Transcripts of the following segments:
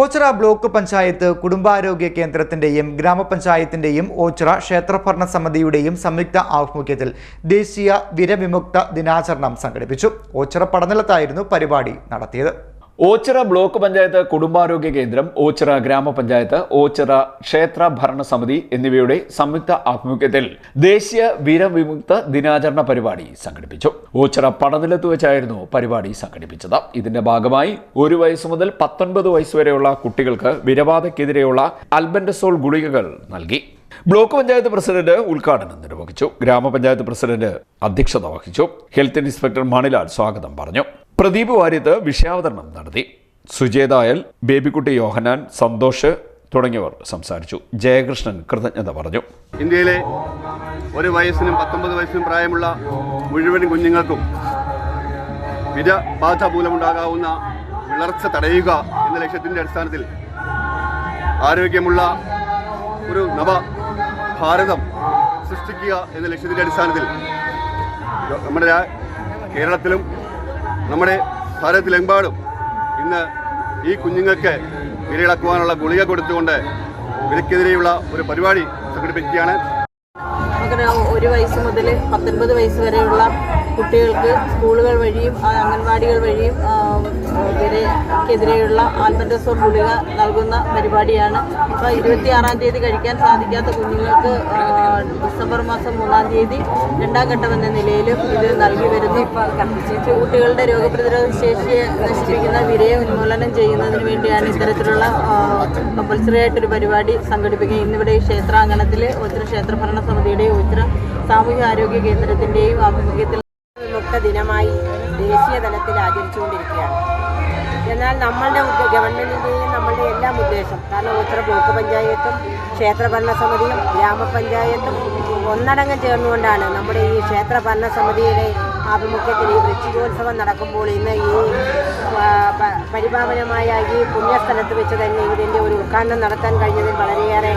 Ochira block panchayat കുടുംബാരോഗ്യ കേന്ദ്രത്തിന്റെയും ഗ്രാമപഞ്ചായത്തിന്റെയും ഓച്ചിറ ക്ഷേത്രഭരണ സമിതിയുടെയും സംയുക്ത ആഭിമുഖ്യത്തിൽ ദേശീയ വിരവിമുക്ത ദിനാചരണം സംഘടിപ്പിച്ചു. ഓച്ചിറ പടനിലത്തായിരുന്നു പരിപാടി നടത്തിയത്. ഓച്ചിറ ബ്ലോക്ക് പഞ്ചായത്ത് കുടുംബാരോഗ്യ കേന്ദ്രം ഓച്ചിറ ഗ്രാമപഞ്ചായത്ത് ഓച്ചിറ ക്ഷേത്ര ഭരണസമിതി എന്നിവയുടെ സംയുക്ത ആഭിമുഖ്യത്തിൽ ദേശീയ വീരവിമുക്ത ദിനാചരണ പരിപാടി സംഘടിപ്പിച്ചു. ഓച്ചിറ പടനിലത്ത് വെച്ചായിരുന്നു പരിപാടി സംഘടിപ്പിച്ചത്. ഇതിന്റെ ഭാഗമായി ഒരു വയസ്സ് മുതൽ പത്തൊൻപത് വയസ്സ് വരെയുള്ള കുട്ടികൾക്ക് വിരവാദക്കെതിരെയുള്ള അൽബൻഡസോൾ ഗുളികകൾ നൽകി. ബ്ലോക്ക് പഞ്ചായത്ത് പ്രസിഡന്റ് ഉദ്ഘാടനം നിർവഹിച്ചു. ഗ്രാമപഞ്ചായത്ത് പ്രസിഡന്റ് അധ്യക്ഷത വഹിച്ചു. ഹെൽത്ത് ഇൻസ്പെക്ടർ മണിലാൽ സ്വാഗതം പറഞ്ഞു. പ്രദീപ് വാര്യത്ത് വിഷയാവതരണം നടത്തി. സുജേതായൽ ബേബിക്കുട്ടി യോഹനാൻ സന്തോഷ് തുടങ്ങിയവർ സംസാരിച്ചു. ജയകൃഷ്ണൻ കൃതജ്ഞത പറഞ്ഞു. ഇന്ത്യയിലെ ഒരു വയസ്സിനും പത്തൊമ്പത് വയസ്സിനും പ്രായമുള്ള മുഴുവൻ കുഞ്ഞുങ്ങൾക്കും വിരബാധ മൂലമുണ്ടാകാവുന്ന വിളർച്ച തടയുക എന്ന ലക്ഷ്യത്തിന്റെ അടിസ്ഥാനത്തിൽ ആരോഗ്യമുള്ള ഒരു നവ ഭാരതം സൃഷ്ടിക്കുക എന്ന ലക്ഷ്യത്തിന്റെ അടിസ്ഥാനത്തിൽ നമ്മുടെ കേരളത്തിലും നമ്മുടെ ഭാരതത്തിലെമ്പാടും ഇന്ന് ഈ കുഞ്ഞുങ്ങൾക്ക് വിരയിളക്കുവാനുള്ള ഗുളിക കൊടുത്തുകൊണ്ട് ഇവർക്കെതിരെയുള്ള ഒരു പരിപാടി സംഘടിപ്പിക്കുകയാണ്. അങ്ങനെ ഒരു വയസ്സ് മുതൽ പത്തൊൻപത് വയസ്സ് വരെയുള്ള കുട്ടികൾക്ക് സ്കൂളുകൾ വഴിയും അംഗൻവാടികൾ വഴിയും ഇവരെക്കെതിരെയുള്ള ആൽബൻഡസോൾ ഗുളിക നൽകുന്ന പരിപാടിയാണ്. അപ്പോൾ ഇരുപത്തിയാറാം തീയതി കഴിക്കാൻ സാധിക്കാത്ത കുഞ്ഞുങ്ങൾക്ക് ഡിസംബർ മാസം മൂന്നാം തീയതി രണ്ടാം ഘട്ടം എന്ന നിലയിലും ഇത് നൽകി വരുന്നു. കുട്ടികളുടെ രോഗപ്രതിരോധ ശേഷിയെ നശിപ്പിക്കുന്ന വിരയെ ഉന്മൂലനം ചെയ്യുന്നതിന് വേണ്ടിയാണ് ഇത്തരത്തിലുള്ള കമ്പൽസറി ആയിട്ടൊരു പരിപാടി സംഘടിപ്പിക്കുക. ഇന്നിവിടെ ക്ഷേത്രാങ്കണത്തിൽ ഉത്തര ക്ഷേത്രഭരണ സമിതിയുടെയും ഉത്തര സാമൂഹ്യ ആരോഗ്യ കേന്ദ്രത്തിന്റെയും ആഭിമുഖ്യത്തിൽ വിമുക്ത ദിനമായി ദേശീയ തലത്തിൽ ആചരിച്ചുകൊണ്ടിരിക്കുകയാണ്. എന്നാൽ നമ്മളുടെ ഗവൺമെന്റിന്റെയും നമ്മളുടെ എല്ലാം ഉദ്ദേശം. കാരണം ഉത്തര ബ്ലോക്ക് പഞ്ചായത്തും ക്ഷേത്ര ഭരണസമിതിയും ഗ്രാമപഞ്ചായത്തും ഒന്നടങ്കം ചേർന്നുകൊണ്ടാണ് നമ്മുടെ ഈ ക്ഷേത്ര ഭരണസമിതിയുടെ ആഭിമുഖ്യത്തിൽ ഈ വൃശ്ചികോത്സവം നടക്കുമ്പോൾ ഇന്ന് ഈ പരിപാവനമായ ഈ പുണ്യസ്ഥലത്ത് വെച്ച് തന്നെ ഇതിന്റെ ഒരു ഉദ്ഘാടനം നടത്താൻ കഴിഞ്ഞതിൽ വളരെയേറെ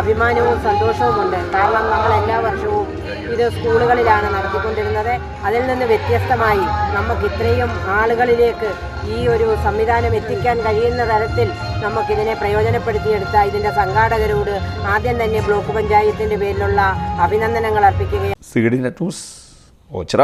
അഭിമാനവും സന്തോഷവുമുണ്ട്. കാരണം നമ്മൾ എല്ലാ വർഷവും ഇത് സ്കൂളുകളിലാണ് നടത്തിക്കൊണ്ടിരുന്നത്. അതിൽ നിന്ന് വ്യത്യസ്തമായി നമുക്ക് ഇത്രയും ആളുകളിലേക്ക് ഈ ഒരു സംവിധാനം എത്തിക്കാൻ കഴിയുന്ന തരത്തിൽ നമുക്കിതിനെ പ്രയോജനപ്പെടുത്തിയെടുത്ത ഇതിന്റെ സംഘാടകരോട് ആദ്യം തന്നെ ബ്ലോക്ക് പഞ്ചായത്തിന്റെ പേരിലുള്ള അഭിനന്ദനങ്ങൾ അർപ്പിക്കുകയാണ്. ഓച്ചിറ.